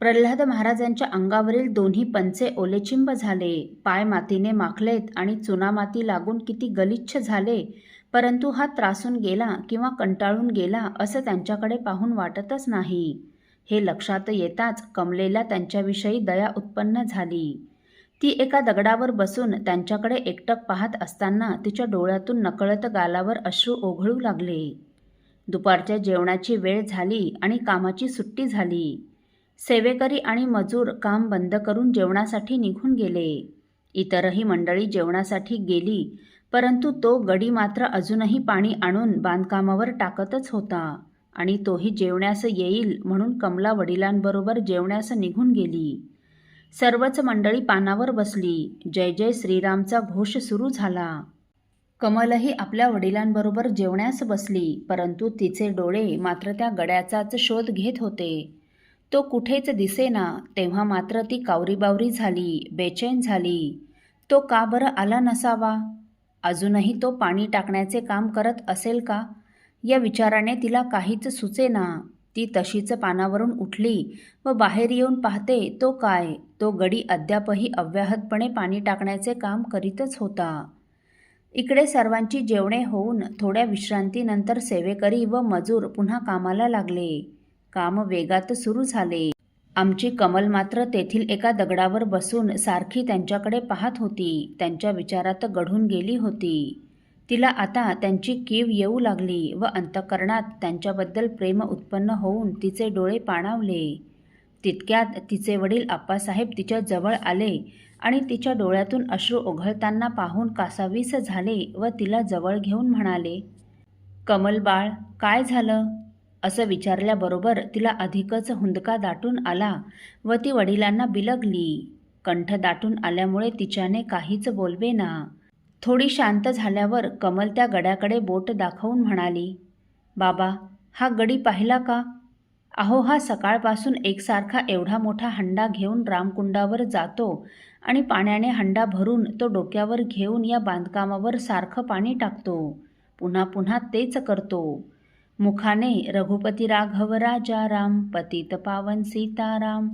प्रल्हाद महाराजांच्या अंगावरील दोन्ही पंचे ओलेचिंब झाले. पाय मातीने माखलेत आणि चुनामाती लागून किती गलिच्छ झाले. परंतु हा त्रासून गेला किंवा कंटाळून गेला असं त्यांच्याकडे पाहून वाटतच नाही. हे लक्षात येताच कमलेला त्यांच्याविषयी दया उत्पन्न झाली. ती एका दगडावर बसून त्यांच्याकडे एकटक पाहत असताना तिच्या डोळ्यातून नकळत गालावर अश्रू ओघळू लागले. दुपारच्या जेवणाची वेळ झाली आणि कामाची सुट्टी झाली. सेवेकरी आणि मजूर काम बंद करून जेवणासाठी निघून गेले. इतरही मंडळी जेवणासाठी गेली परंतु तो गडी मात्र अजूनही पाणी आणून बांधकामावर टाकतच होता आणि तोही जेवण्यास येईल म्हणून कमला वडिलांबरोबर जेवण्यास निघून गेली. सर्वच मंडळी पानावर बसली. जय जय श्रीरामचा घोष सुरू झाला. कमलही आपल्या वडिलांबरोबर जेवण्यास बसली परंतु तिचे डोळे मात्र त्या गड्याचाच शोध घेत होते. तो कुठेच दिसेना तेव्हा मात्र ती कावरीबावरी झाली बेचैन झाली. तो का बरं आला नसावा? अजूनही तो पाणी टाकण्याचे काम करत असेल का? या विचाराने तिला काहीच सुचेना. ती तशीच पानावरून उठली व बाहेर येऊन पाहते तो काय? तो गडी अद्यापही अव्याहतपणे पाणी टाकण्याचे काम करीतच होता. इकडे सर्वांची जेवणे होऊन थोड्या विश्रांतीनंतर सेवेकरी व मजूर पुन्हा कामाला लागले. काम वेगात सुरू झाले. आमची कमल मात्र तेथील एका दगडावर बसून सारखी त्यांच्याकडे पाहत होती. त्यांच्या विचारात गढून गेली होती. तिला आता त्यांची कीव येऊ लागली व अंतकरणात त्यांच्याबद्दल प्रेम उत्पन्न होऊन तिचे डोळे पाणावले. तितक्यात तिचे वडील आप्पासाहेब तिच्या जवळ आले आणि तिच्या डोळ्यातून अश्रू ओघळताना पाहून कासावीस झाले व तिला जवळ घेऊन म्हणाले कमल बाळ काय झालं? असं विचारल्याबरोबर तिला अधिकच हुंदका दाटून आला व ती वडिलांना बिलगली. कंठ दाटून आल्यामुळे तिच्याने काहीच बोलवेना थोडी शांत झाल्यावर कमल त्या गड्याकडे बोट दाखवून म्हणाली बाबा हा गडी पाहिला का? अहो हा सकाळपासून एकसारखा एवढा मोठा हंडा घेऊन रामकुंडावर जातो आणि पाण्याने हंडा भरून तो डोक्यावर घेऊन या बांधकामावर सारखं पाणी टाकतो. पुन्हा पुन्हा तेच करतो. मुखाने रघुपती राघव राजा राम पतित पावन सीताराम.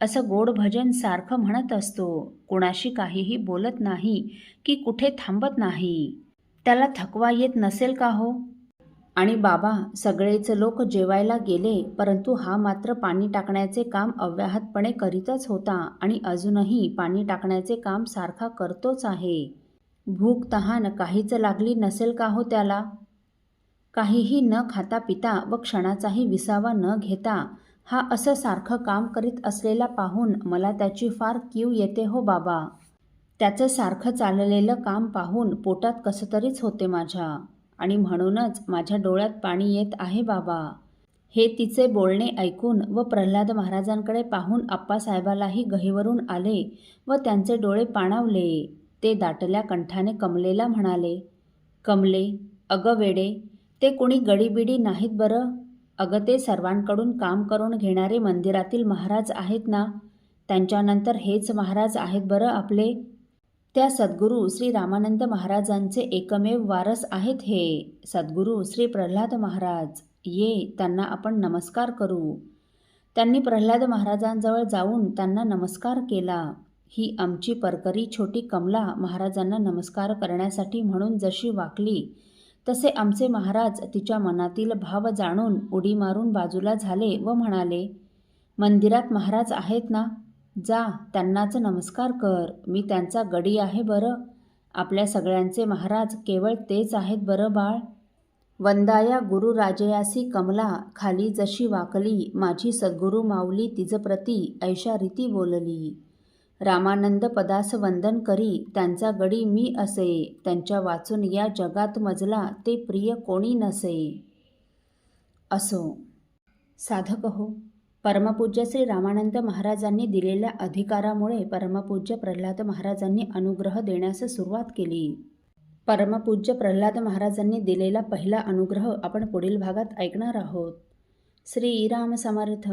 असं गोड भजन सारखं म्हणत असतो. कुणाशी काहीही बोलत नाही की कुठे थांबत नाही. त्याला थकवा येत नसेल का हो? आणि बाबा सगळेच लोक जेवायला गेले परंतु हा मात्र पाणी टाकण्याचे काम अव्याहतपणे करीतच होता आणि अजूनही पाणी टाकण्याचे काम सारखा करतोच आहे. भूक तहान काहीच लागली नसेल का हो त्याला? काहीही न खाता पिता व क्षणाचाही विसावा न घेता हा असं सारखं काम करीत असलेला पाहून मला त्याची फार कीव येते हो बाबा. त्याचं सारखं चाललेलं काम पाहून पोटात कसं तरीच होते माझ्या. आणि म्हणूनच माझ्या डोळ्यात पाणी येत आहे बाबा. हे तिचे बोलणे ऐकून व प्रल्हाद महाराजांकडे पाहून आप्पासाहेबालाही गहीवरून आले व त्यांचे डोळे पाणावले. ते दाटल्या कंठाने कमलेला म्हणाले कमले अगं वेडे ते कोणी गडीबिडी नाहीत बरं? अगं ते सर्वांकडून काम करून घेणारे मंदिरातील महाराज आहेत ना? त्यांच्यानंतर हेच महाराज आहेत बरं आपले? त्या सद्गुरू श्री रामानंद महाराजांचे एकमेव वारस आहेत हे सद्गुरू श्री प्रल्हाद महाराज. ये त्यांना आपण नमस्कार करू. त्यांनी प्रल्हाद महाराजांजवळ जाऊन त्यांना नमस्कार केला. ही आमची परकरी छोटी कमला महाराजांना नमस्कार करण्यासाठी म्हणून जशी वाकली तसे आमचे महाराज तिच्या मनातील भाव जाणून उडी मारून बाजूला झाले व म्हणाले मंदिरात महाराज आहेत ना? जा त्यांनाच नमस्कार कर. मी त्यांचा गडी आहे बरं. आपल्या सगळ्यांचे महाराज केवळ तेच आहेत बरं बाळ. वंदाया गुरुराजयासी कमला खाली जशी वाकली माझी सद्गुरू माऊली तिजप्रती ऐशा रीती बोलली. रामानंद पदास वंदन करी त्यांचा गडी मी असे. त्यांच्या वाचून या जगात मजला ते प्रिय कोणी नसे. असो. साधक हो. परमपूज्य श्री रामानंद महाराजांनी दिलेल्या अधिकारामुळे परमपूज्य प्रल्हाद महाराजांनी अनुग्रह देण्यास सुरुवात केली. परमपूज्य प्रल्हाद महाराजांनी दिलेला पहिला अनुग्रह आपण पुढील भागात ऐकणार आहोत. श्री राम समर्थ.